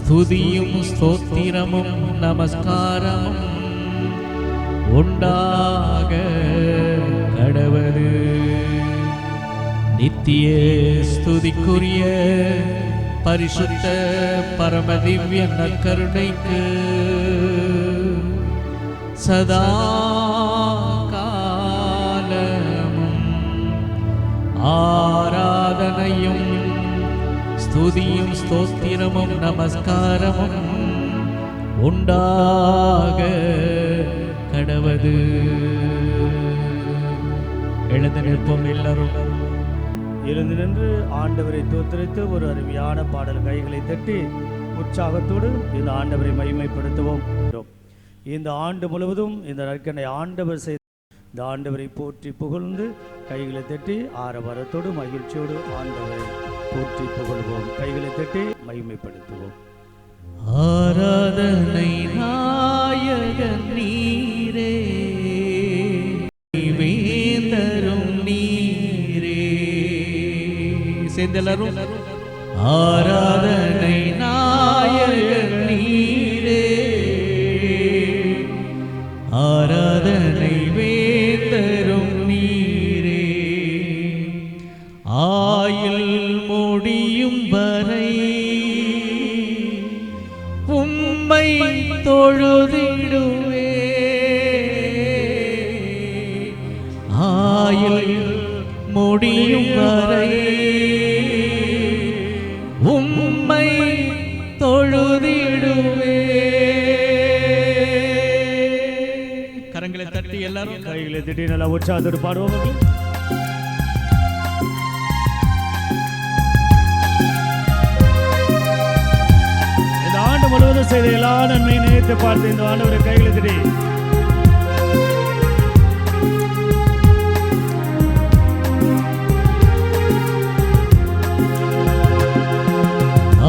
ஸ்துதியும் ஸ்தோத்திரமும் நமஸ்காரமும் உண்டாக கடவது நித்திய ஸ்துதிக்குரிய பரிசுத்த பரமதிவ்ய நற்கருணைக்கு சதா காலமும் ஆராதனையும் ஸ்துதியும் ஸ்தோத்திரமும் நமஸ்காரமும் உண்டாக கடவது எழுந்து நிற்போம் எல்லாரும். எழுந்து நின்று ஆண்டவரை தோத்தரித்து ஒரு அருமையான பாடல் கைகளை தட்டி உற்சாகத்தோடு இந்த ஆண்டவரை மகிமைப்படுத்துவோம். இந்த ஆண்டு முழுவதும் இந்த நற்கனை ஆண்டவர் செய்த இந்த ஆண்டவரை போற்றி புகழ்ந்து கைகளை தட்டி ஆரவாரத்தோடு மகிழ்ச்சியோடு ஆண்டவரை போற்றி புகழ்வோம். கைகளை தட்டி மகிமைப்படுத்துவோம். ஆராதனை நாயகன் நீரே வேந்தரும் நீரே. சேர்ந்தெல்லாரும் ஆராதனை கரங்களை தட்டி எல்லாரும் கைகளை திடீர் நல்லா உற்சாகத்தோடு பாடுவோம். இந்த ஆண்டு முழுவதும் செய்த எல்லா நன்மையும் நினைத்து பார்த்து இந்த ஆண்டு கைகளை திடீர்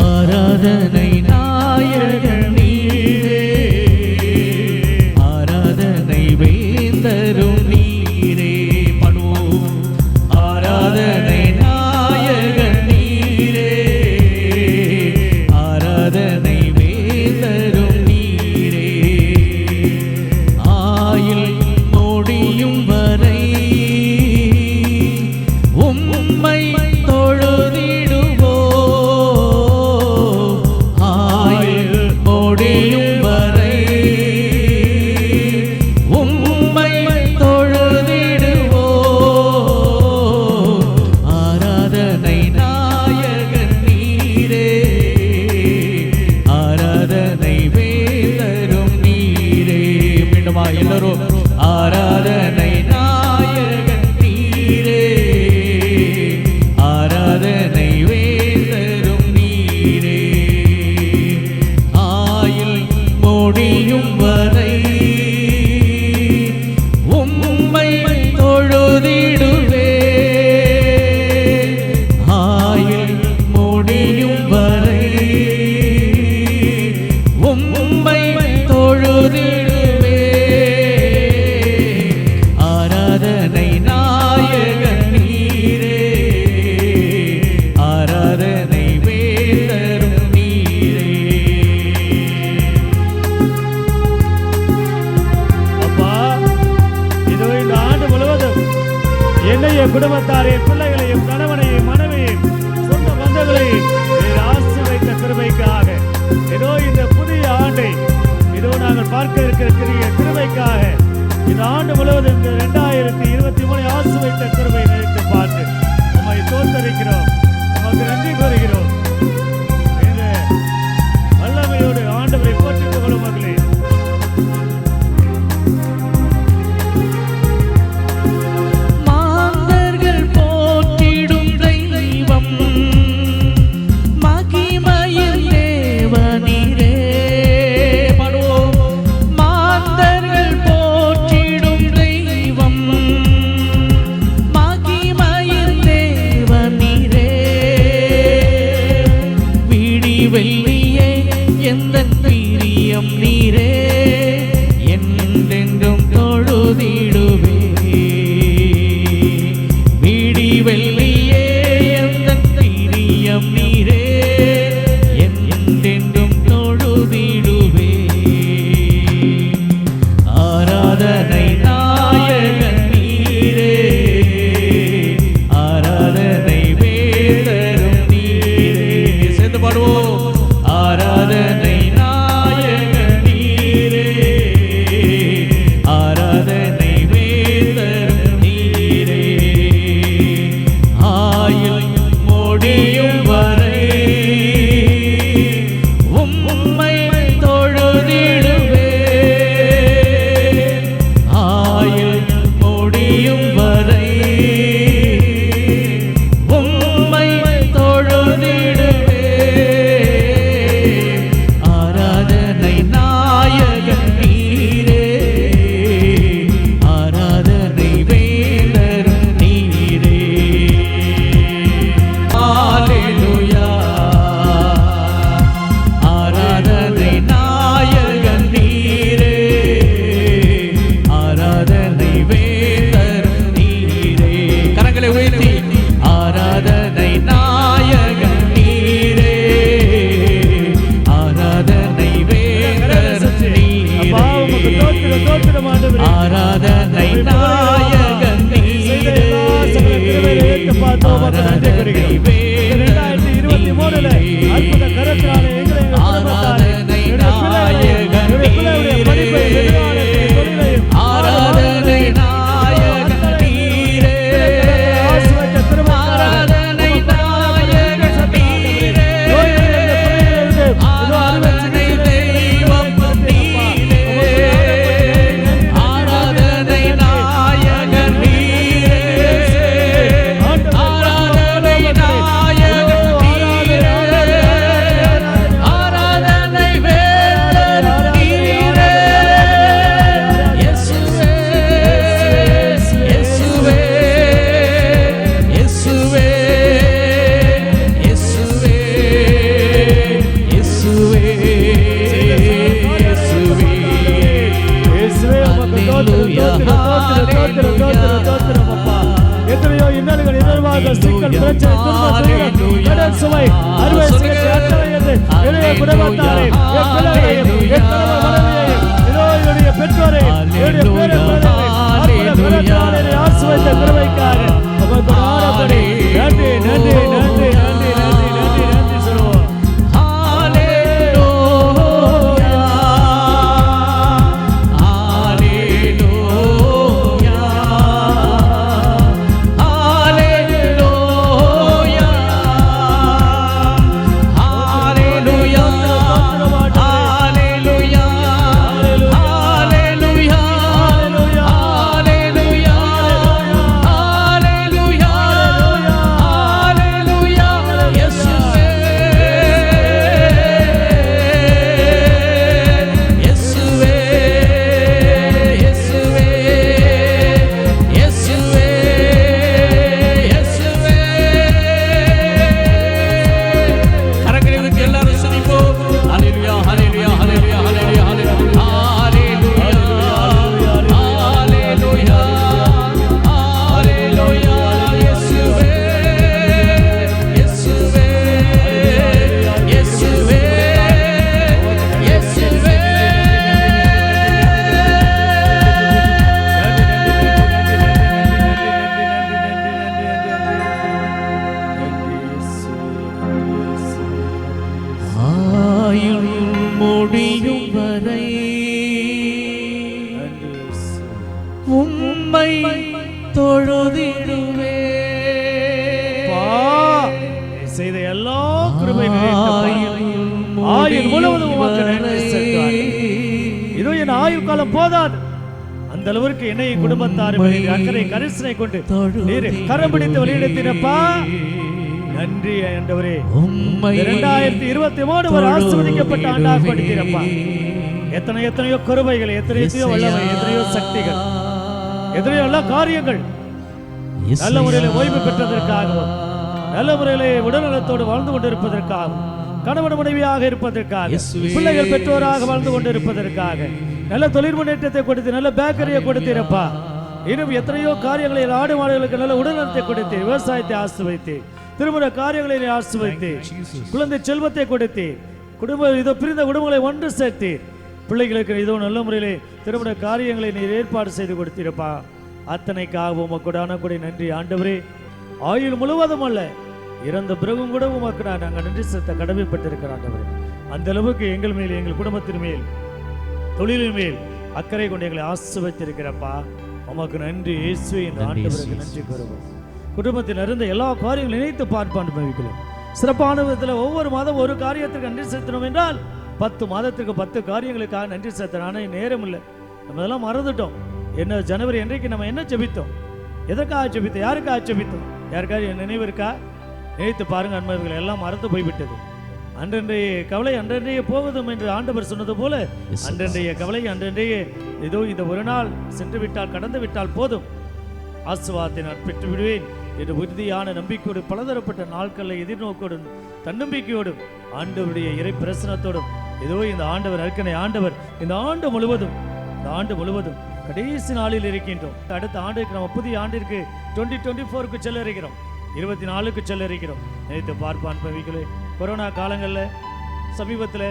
ஆராதனை என்னையும் பிள்ளைகளையும் கணவனையும் மனைவியும் சொந்த பந்தங்களையும் நீர் கிருமைக்காக ஏதோ இதோ இந்த புதிய ஆண்டை இதோ நாங்கள் பார்க்க இருக்கிற கிரிய கிருபைக்காக. இந்த ஆண்டு முழுவதும் இந்த ரெண்டாயிரத்தி இருபத்தி மூணு ஆசீர்வதித்த கிருமை நினைத்து பார்த்து நம்மை தோத்தரிக்கிறோம் நமக்கு நன்றி கூறுகிறோம். it ஆராதனை நாயகன் நீரே. ஆராதனை பிரச்சனை துன்பம் துயரம் கடன் சுமை அறுவை சிகிச்சை என்று என்னுடைய குடும்பத்தாரை என் பிள்ளைகளையும் என் கணவர் மனைவியையும் என்னுடைய பெற்றோரை என்னுடைய பேர குழந்தைகளை அற்புத கரத்தால் என்னை ஆசீர்வதித்த கிருபைக்காக உமக்கு ஆரப்படி உம்மை தொழுதிடுவே. செய்த எல்லா கிருபை ஆயுள் முழுவதும் உமக்கு நன்றி. இதோ என் ஆயுள் காலம் போதாது. அந்த அளவிற்கு என்னை என் குடும்பத்தார் அக்கறை கரிசனை கொண்டு நீர் கரம் பிடித்து வெளியிடத்தினப்பா நன்றி ஆண்டவரே. உம்மை இரண்டாயிரத்தி இருபத்தி மூணு ஒரு ஆசிர்வதிக்கப்பட்ட ஆண்டாக கொடுத்தீரப்பா எத்தனை எத்தனையோ கருவைகள் எத்தனையோ வல்லமை எத்தனையோ சக்திகள். எத்தனையோ எல்லா காரியங்கள். நல்ல முறையில் ஓய்வு பெற்றதற்காகவும் நல்ல முறையிலே உடல்நலத்தோடு வாழ்ந்து கொண்டிருப்பதற்காகவும் கணவன் மனைவியாக இருப்பதற்காக. பிள்ளைகள் பெற்றோராக வாழ்ந்து கொண்டிருப்பதற்காக நல்ல தொழில் முன்னேற்றத்தை கொடுத்து நல்ல பேக்கரியை கொடுத்தீரப்பா. இன்னும் எத்தனையோ காரியங்களை ஆடு மாடுகளுக்கு நல்ல உடல்நலத்தை கொடுத்து விவசாயத்தை ஆசிர்வைத்து திருமண காரியங்களை ஆசிர்வைத்து குழந்தை செல்வத்தை கொடுத்து குடும்ப இதோ பிரிந்த குடும்பங்களை ஒன்று சேர்த்து பிள்ளைகளுக்கு இதோ நல்ல முறையிலே திருமண காரியங்களை நீர் ஏற்பாடு செய்து கொடுத்தீரப்பா. அத்தனைக்காக உமக்குடான கூட நன்றி ஆண்டவரே. ஆயுள் முழுவதும் அல்ல இறந்த பிறகும் கூட உமக்கு நான் நாங்கள் நன்றி செலுத்த கடமைப்பட்டிருக்கிறோம் ஆண்டவரே. அந்த அளவுக்கு எங்கள் மேல் எங்கள் குடும்பத்தின் மேல் தொழிலின் மேல் அக்கறை கொண்டு எங்களை ஆசிர்வதித்திருக்கிறப்பா. உமக்கு நன்றி இயேசுவே என்ற ஆண்டவருக்கு நன்றி கூறுவோம். குடும்பத்தில் இருந்த எல்லா காரியங்களும் நினைத்து பார்ப்பான் சிறப்பான விதத்தில் ஒவ்வொரு மாதம் ஒரு காரியத்திற்கு நன்றி செலுத்தணும் என்றால் பத்து மாதத்திற்கு பத்து காரியங்களுக்காக நன்றி செலுத்தணும் ஆனால் நேரம் இல்லை. நம்ம அதெல்லாம் மறந்துட்டோம். என்ன ஜனவரி என்றைக்கு நம்ம என்ன ஜெபித்தோம்? எதற்காக ஜெபித்தோம்? யாருக்காக ஜெபித்தோம்? யாருக்காவது நினைவு இருக்கா? நினைத்து பாருங்க அன்பர்கள் எல்லாம் மறந்து போய்விட்டது. அன்றன்றைய கவலை அன்றன்றைய போவதும் என்று ஆண்டவர் சொன்னது போல அன்றன்றைய கவலை அன்றன்றைய இதோ இந்த ஒரு நாள் சென்று விட்டால் கடந்து விட்டால் போதும். ஆசுவாத்தை நான் பெற்று விடுவேன் என்று உறுதியான நம்பிக்கையோடு பலதரப்பட்ட நாட்களை எதிர்நோக்கோடும் தன்னம்பிக்கையோடும் ஆண்டவருடைய இறை பிரசனத்தோடும் ஏதோ இந்த ஆண்டவர் அர்க்கனை ஆண்டவர் இந்த ஆண்டு முழுவதும் இந்த ஆண்டு முழுவதும் கடைசி நாளில் இருக்கின்றோம். அடுத்த ஆண்டுக்கு நம்ம புதிய ஆண்டிற்கு டுவெண்ட்டி டுவெண்ட்டி ஃபோருக்கு செல்ல இருக்கிறோம் இருபத்தி நாலுக்கு செல்ல இருக்கிறோம் நினைத்து பார்ப்பான் பவிகளே கொரோனா காலங்களில் சமீபத்தில்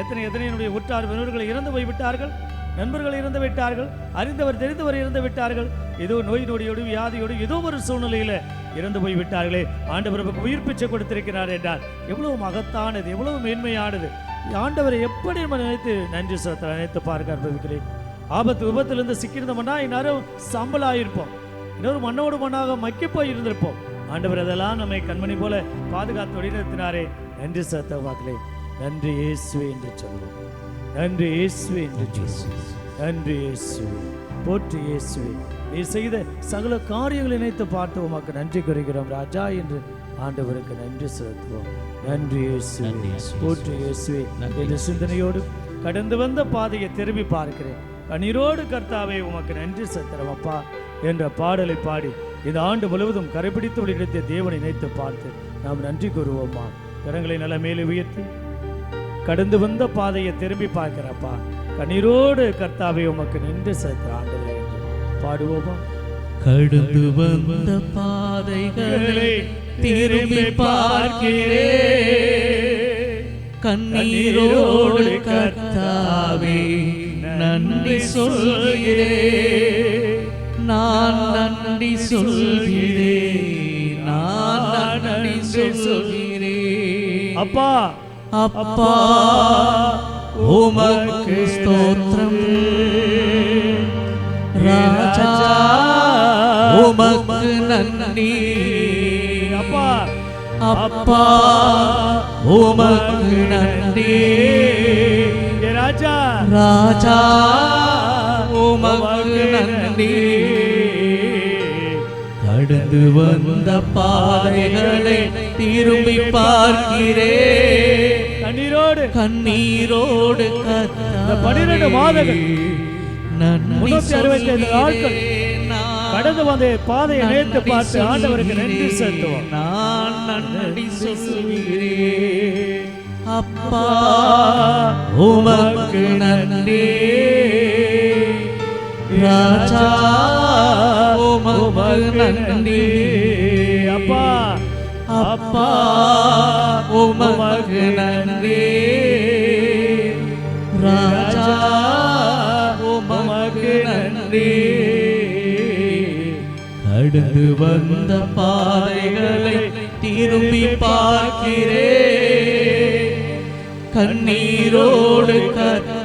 எத்தனை எத்தனை என்னுடைய உற்றார் வினர்கள் இறந்து போய் விட்டார்கள் நண்பர்கள் இறந்து விட்டார்கள் அறிந்தவர் தெரிந்தவர் இறந்து விட்டார்கள். ஏதோ நோய் நொடியோடு வியாதியோடு ஏதோ ஒரு சூழ்நிலையில் இறந்து போய் விட்டார்களே ஆண்டவர் உயிர் பிச்சை கொடுத்திருக்கிறார் என்றார். எவ்வளவு மகத்தானது எவ்வளவு மேன்மையானது. ஆண்டவரை எப்படி நம்ம நினைத்து நன்றி செலுத்த நினைத்து பார்க்க அனுபவிக்கிறேன் ஆபத்து விபத்திலிருந்து சிக்கியிருந்தோம்னா இந்நேரம் சாம்பலாயிருப்போம். இன்னொரு மண்ணோடு மண்ணாக மக்கி போய் இருந்திருப்போம். ஆண்டவர் அதெல்லாம் நம்மை கண்மணி போல பாதுகாத்து வழிநடத்தினாரே. நன்றி சத்த வாக்களே நன்றி இயேசுவே என்று சொல்லுவோம். நன்றி இயேசுவே என்று சொல்லுவோம். நன்றி இயேசுவே. போற்று இயேசுவே. நீ செய்த சகல காரியங்களை நினைத்து பார்த்து உமக்கு நன்றி கூறுகிறோம். ராஜா என்று ஆண்டவருக்கு நன்றி செலுத்துவோம். நன்றி. போற்றி இயேசுவே. என்ற சிந்தனையோடு கடந்து வந்த பாதையை திரும்பி பார்க்கிறேன். கண்ணீரோடு கர்த்தாவே உமக்கு நன்றி செலுத்துறோம் அப்பா என்ற பாடலை பாடி இந்த ஆண்டு முழுவதும் கரைபிடித்து வெளியிடத்திய தேவனை நினைத்து பார்த்து நாம் நன்றி கூறுவோமா கரங்களை நல்ல மேலே உயர்த்தி கடந்து வந்த பாதையை திரும்பி பார்க்கிறப்பா கண்ணீரோடு கர்த்தாவே உமக்கு நின்று சேர்த்த ஆண்டவரே என்று பாடுவோமா? கடந்து வந்த பாதைகளை திரும்பி பார்க்கிறேன் கண்ணீரோடு கர்த்தாவே நன்றி சொல்கிறேன் நான் நன்றி சொல்கிறேன் நான் நன்றி சொல்கிறேன் அப்பா. அப்பா உமக்கு ஸ்தோத்திரம். ராஜா உமக்கு நன்றி. அப்பா உமக்கு நன்றி. ராஜா. ராஜா உமக்கு நன்றி. கடந்து வந்த பாதைகளை திரும்பி பார்க்கிறேன் கண்ணீரோடு. கண்ணீரோடு இந்த பன்னிரண்டு மாதங்கள், முன்னூத்தி அறுபத்தி ஐந்து நாட்கள். கடந்து வந்த பாதையை நேர்த்து பார்த்து ஆண்டவருக்கு நன்றி செலுத்துவோம். நான் நன்றி சொல்கிறேன் அப்பா உமக்கு நன்றி. ராஜா உமக்கு நன்றி. அப்பா அப்பா உமக்கு நன்றி. ராஜா உமக்கு நன்றி. கடந்து வந்த பாதைகளை திரும்பி பார்க்கிறே கண்ணீரோடு கத்தாவே